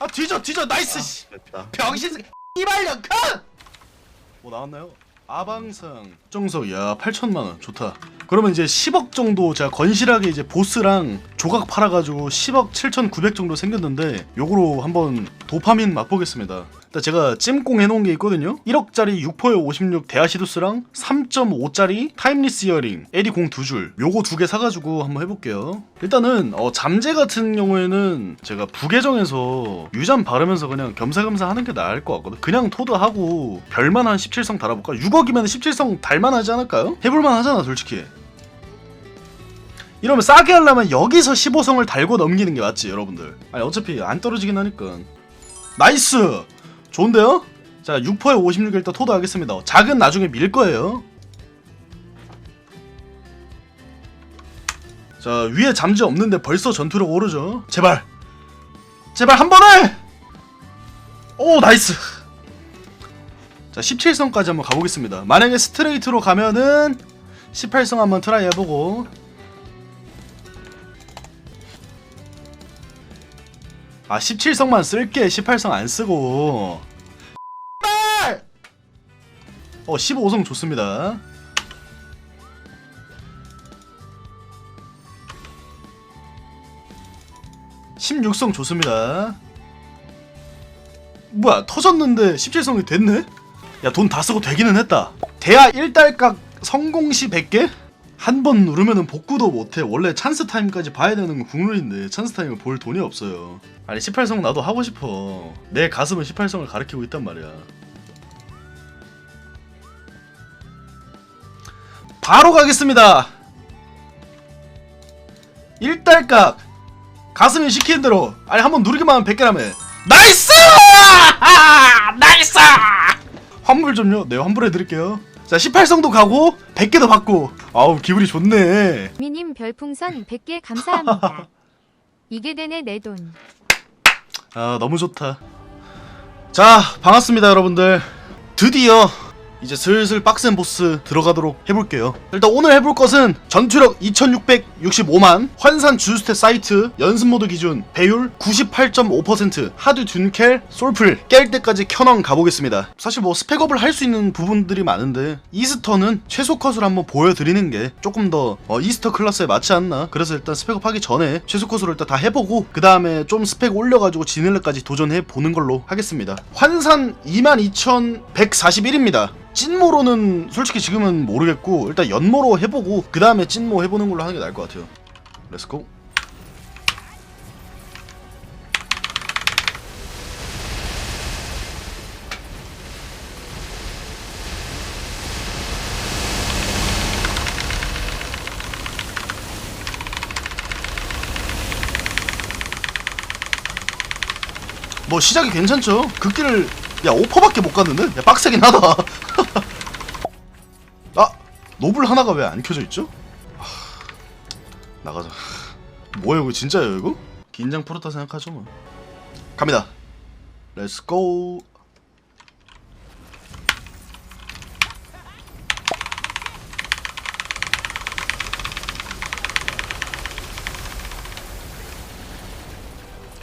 아 뒤져 뒤져 나이스 씨. 됐다. 병신 이발년 컷! 뭐 나왔나요? 아방상 정석 야 8천만 원 좋다 그러면 이제 10억 정도 제가 건실하게 이제 보스랑 조각 팔아가지고 10억 7,900 정도 생겼는데 요거로 한번 도파민 맛보겠습니다 일단 제가 찜꽁 해놓은 게 있거든요. 1억짜리 6포에 56 데아시두스랑 3.5짜리 타임리스 이어링 에디 공두 줄. 요거 두 개 사가지고 한번 해볼게요. 일단은 어, 잠재 같은 경우에는 제가 부계정에서 유잠 바르면서 그냥 겸사겸사 하는 게 나을 것 같거든. 그냥 토드하고 별만 한 17성 달아볼까? 6억이면 17성 달만 하지 않을까요? 해볼만 하잖아 솔직히. 이러면 싸게 하려면 여기서 15성을 달고 넘기는 게 맞지 여러분들. 아니 어차피 안 떨어지긴 하니까. 나이스 좋은데요? 자 6%에 56 일단 토드 하겠습니다. 작은 나중에 밀 거예요. 자 위에 잠재 없는데 벌써 전투력 오르죠? 제발. 제발 한 번에! 오 나이스! 자 17성까지 한번 가보겠습니다. 만약에 스트레이트로 가면은 18성 한번 트라이 해보고 아 17성만 쓸게 18성 안 쓰고 빨! 어 15성 좋습니다 (16성) 좋습니다 뭐야 터졌는데 17성이 됐네? 야 돈 다 쓰고 되기는 했다 대하 1달각 성공 시 100개? 한 번 누르면은 복구도 못해. 원래 찬스 타임까지 봐야 되는 건 국룰인데 찬스 타임을 볼 돈이 없어요. 아니 18성 나도 하고 싶어. 내 가슴은 18성을 가리키고 있단 말이야. 바로 가겠습니다. 1달각 가슴이 시키는 대로. 아니 한번 누르기만 하면 100개라며. 나이스! 나이스! 환불 좀요. 네 환불해드릴게요 자 18성도 가고 100개도 받고 아우 기분이 좋네 미님 별풍선 100개 감사합니다. 이게 되네 내 돈. 아 너무 좋다 자 반갑습니다 여러분들 드디어 이제 슬슬 빡센 보스 들어가도록 해볼게요. 일단 오늘 해볼 것은 전투력 2665만 환산 주스탯 사이트 연습모드 기준 배율 98.5% 하드 둔켈 솔플 깰 때까지 켜놓은 가보겠습니다. 사실 뭐 스펙업을 할 수 있는 부분들이 많은데 이스터는 최소 컷을 한번 보여드리는 게 조금 더 어, 이스터 클래스에 맞지 않나? 그래서 일단 스펙업 하기 전에 최소 컷으로 일단 다 해보고 그 다음에 좀 스펙 올려가지고 지능력까지 도전해 보는 걸로 하겠습니다. 환산 22,141입니다 찐모로는 솔직히 지금은 모르겠고 일단 연모로 해보고 그 다음에 찐모 해보는 걸로 하는 게 나을 것 같아요. 렛츠고 뭐 시작이 괜찮죠? 극딜을 야 5%밖에 못 갔는데? 야 빡세긴 하다. 아 노블 하나가 왜 안 켜져 있죠? 하, 나가자. 뭐야 이거? 진짜예요 이거? 긴장 풀었다 생각하죠 뭐. 갑니다. 렛츠고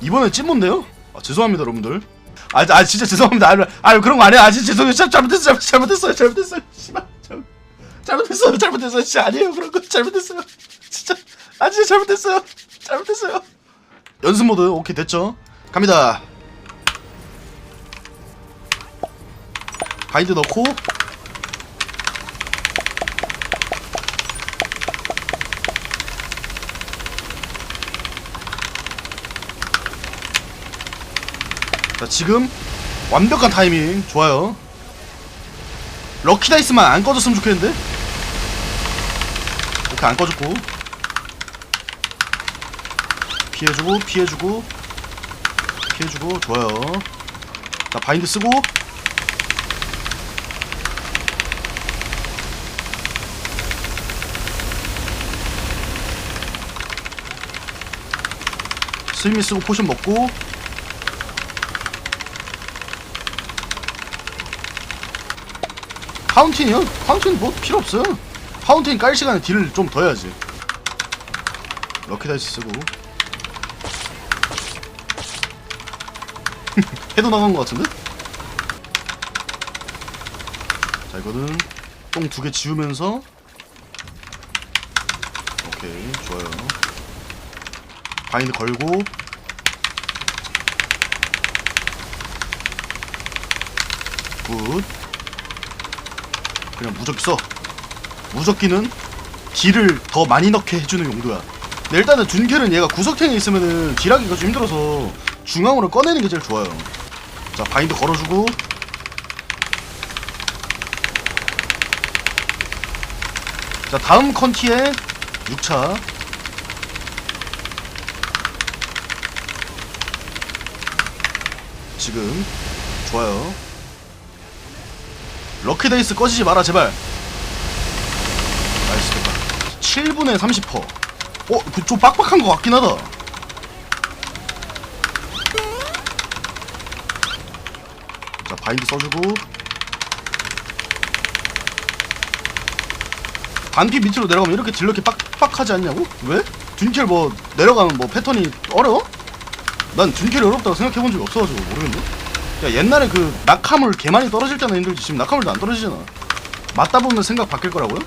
이번엔 찐몬데요? 아 죄송합니다 여러분들. 아, 아 진짜 죄송합니다. 아, 아 그런 거 아니야 아 진짜 죄송해요. 잘- 잘못했어요 잘못했어요 잘못했어요 잘못했어요. 잘못했어요. 진짜 아니에요. 그런 거 잘못했어요. 진짜. 아 진짜 잘못했어요. 잘못했어요. 연습 모드. 오케이 됐죠? 갑니다. 바인드 넣고. 자 지금 완벽한 타이밍. 좋아요. 럭키 다이스만 안 꺼졌으면 좋겠는데 오케이 안 꺼졌고. 피해주고 피해주고. 피해주고 좋아요. 자 바인드 쓰고. 스위미 쓰고 포션 먹고. 파운틴이요? 파운틴 뭐 필요 없어요. 파운틴 깔 시간에 딜을 좀 더 해야지. 럭키 다이스 쓰고. 해도 나간 것 같은데? 자 이거는 똥 두 개 지우면서 오케이 좋아요 바인드 걸고 굿 그냥 무적기 써 무적기는 딜을 더 많이 넣게 해주는 용도야. 근데 일단은 둔켈은 얘가 구석탱이 있으면은 딜하기가 좀 힘들어서 중앙으로 꺼내는 게 제일 좋아요. 자 바인드 걸어주고. 자 다음 컨티에 6차. 지금. 좋아요. 럭키데이스 꺼지지 마라 제발 7분에 30퍼 어? 그좀 빡빡한 것 같긴 하다 자 바인드 써주고 반피 밑으로 내려가면 이렇게 이렇게 빡빡하지 않냐고? 왜? 둔켈 뭐 내려가면 뭐 패턴이 어려워? 난 둔켈이 어렵다고 생각해본 적이 없어가지고 모르겠네 야 옛날에 그 낙하물 개 많이 떨어질 때는 힘들지 지금 낙하물도 안 떨어지잖아 맞다 보면 생각 바뀔 거라고요?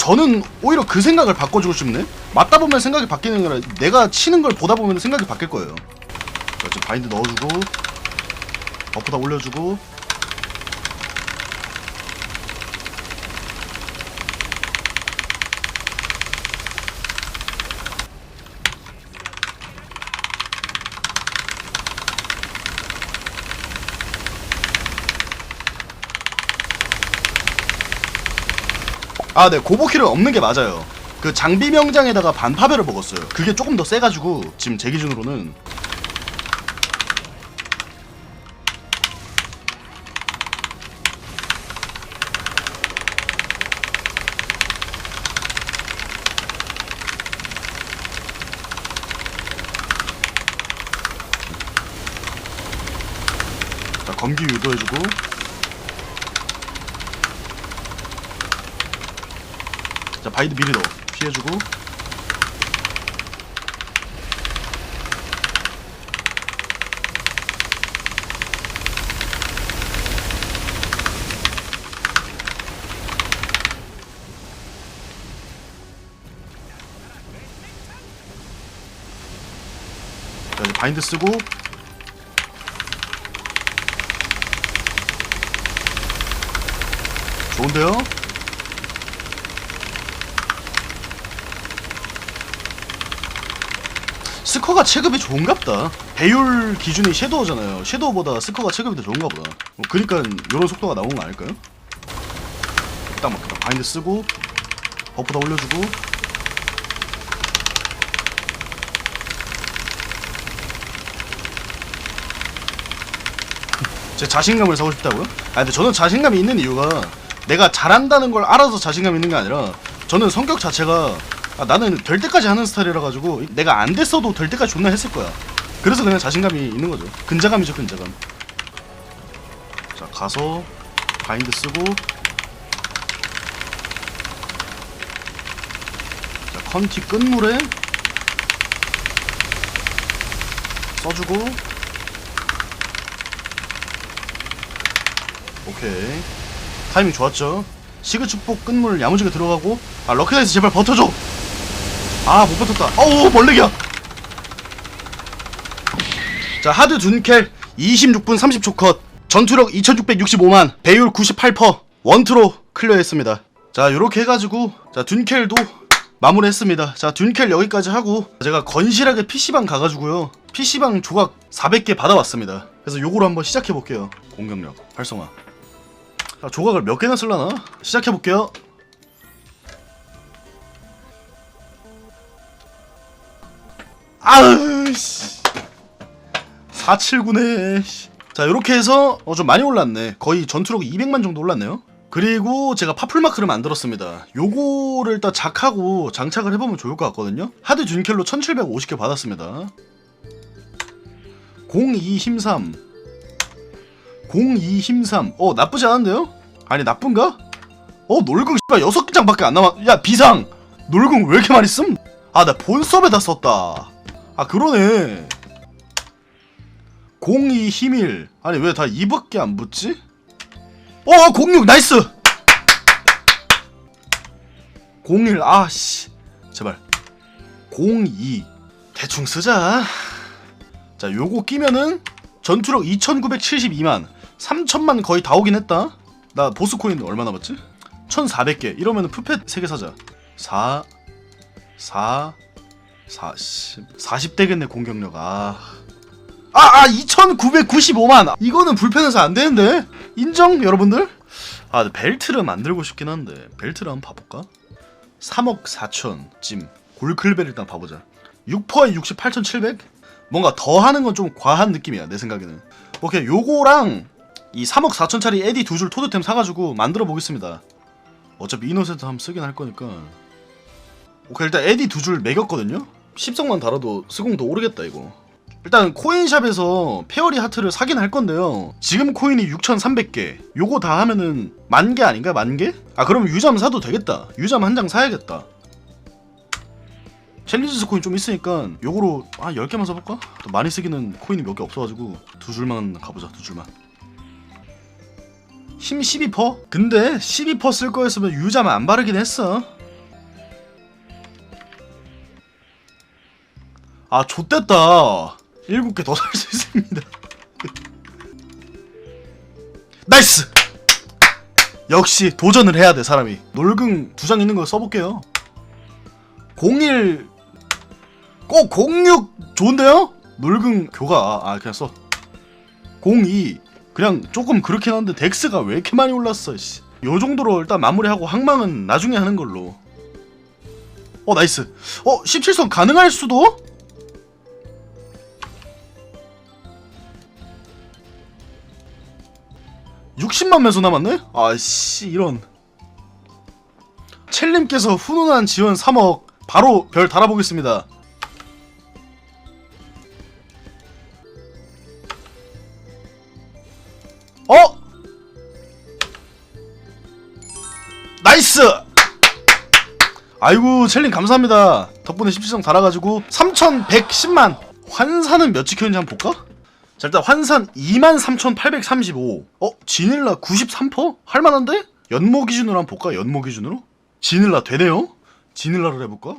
저는 오히려 그 생각을 바꿔주고 싶네. 맞다 보면 생각이 바뀌는 게 아니라 내가 치는 걸 보다 보면 생각이 바뀔 거예요. 자 지금 바인드 넣어주고 버프다 올려주고 아, 네, 고보킬은 없는 게 맞아요. 그 장비 명장에다가 반파벨을 먹었어요. 그게 조금 더 세가지고 지금 제 기준으로는 자 검기 유도해주고 자 바이드 미리 넣어. 피해주고. 자 이제 바인드 쓰고. 좋은데요? 스커가 체급이 좋은갑다. 배율 기준이 섀도우잖아요. 섀도우보다 스커가 체급이 더 좋은가 보다. 뭐 그니까 이런 속도가 나온 거 아닐까요? 딱 맞겠다. 바인드 쓰고 버프 다 올려주고 제 자신감을 사고 싶다고요? 아 근데 저는 자신감이 있는 이유가 내가 잘한다는 걸 알아서 자신감 있는 게 아니라 저는 성격 자체가 아, 나는 될 때까지 하는 스타일이라 가지고 내가 안 됐어도 될 때까지 존나 했을 거야. 그래서 그냥 자신감이 있는 거죠. 근자감이죠, 근자감. 자, 가서 바인드 쓰고 자, 컨티 끝물에 써주고 오케이 타이밍 좋았죠 시그 축복 끝물 야무지게 들어가고 아 럭키다이스 제발 버텨줘 아 못 버텼다. 어우 벌레기야. 자 하드 둔켈 26분 30초 컷. 전투력 2665만 배율 98% 원투로 클리어했습니다. 자 요렇게 해가지고 자 둔켈도 마무리했습니다. 자 둔켈 여기까지 하고 제가 건실하게 PC방 가가지고요. PC방 조각 400개 받아왔습니다. 그래서 요거로 한번 시작해볼게요. 공격력 활성화. 자, 조각을 몇 개나 쓸라나? 시작해볼게요 아으씨. 479네. 자 이렇게 해서 어, 좀 많이 올랐네. 거의 전투력 200만 정도 올랐네요. 그리고 제가 파풀마크를 만들었습니다. 요거를 일단 작하고 장착을 해보면 좋을 것 같거든요. 하드 준켈로 1750개 받았습니다. 02 힘삼. 02 힘삼. 어 나쁘지 않은데요? 아니 나쁜가? 어 놀궁 씨발 6장밖에 안 남았 야 비상! 놀궁 왜 이렇게 많이 씀? 아 나 본섭에다 썼다 아 그러네. 02 힘일. 아니 왜 다 2밖에 안 붙지? 어 06 나이스! 01 아씨. 제발. 02 대충 쓰자. 자 요거 끼면은 전투력 2972만. 3천만 거의 다 오긴 했다. 나 보스 코인 얼마 남았지? 1400개. 이러면 은 푸펫 3개 사자. 4 4 40 40대겠네 공격력 아 아, 아, 2,995만. 이거는 불편해서 안 되는데. 인정, 여러분들? 아, 벨트를 만들고 싶긴 한데. 벨트를 한번 봐 볼까? 3억 4천 찜. 골클벨 일단 봐 보자. 6%에 68,700? 뭔가 더 하는 건 좀 과한 느낌이야, 내 생각에는. 오케이, 요거랑 이 3억 4천짜리 에디 두 줄 토드템 사가지고 만들어 보겠습니다. 어차피 이노센트 한번 쓰긴 할 거니까. 오케이, 일단 에디 두 줄 매겼거든요? 10성만 달아도 스공도 오르겠다, 이거. 일단 코인샵에서 페어리 하트를 사긴 할 건데요. 지금 코인이 6,300개. 요거 다 하면은 만 개 아닌가? 만 개? 아 그럼 유잠 사도 되겠다. 유잠 한 장 사야겠다. 챌린지 코인 좀 있으니까 요거로 한 10개만 사볼까? 또 많이 쓰기는 코인이 몇 개 없어가지고 두 줄만 가보자 두 줄만 힘 12%? 근데 12%쓸 거였으면 유잠 안 바르긴 했어 아 좆됐다. 7개 더 살 수 있습니다. 나이스! 역시 도전을 해야 돼 사람이. 놀궁 두장 있는 거 써볼게요. 01 꼭 06 좋은데요? 놀궁 교가. 아 그냥 써. 02 그냥 조금 그렇긴 한데 덱스가 왜 이렇게 많이 올랐어 씨. 요 정도로 일단 마무리하고 항망은 나중에 하는 걸로. 어 나이스. 어 17선 가능할 수도? (60만 매수 남았네) 아씨 이런 첼님께서 훈훈한 지원 3억 바로 별 달아보겠습니다 어? 나이스! 아이고 첼린 감사합니다 덕분에 17성 달아가지고 3110만 환산은 몇 찍혔는지 한번 볼까? 자 일단 환산 23,835 어? 지닐라 93%? 할만한데? 연모 기준으로 한번 볼까? 연모 기준으로? 지닐라 되네요? 지닐라를 해볼까?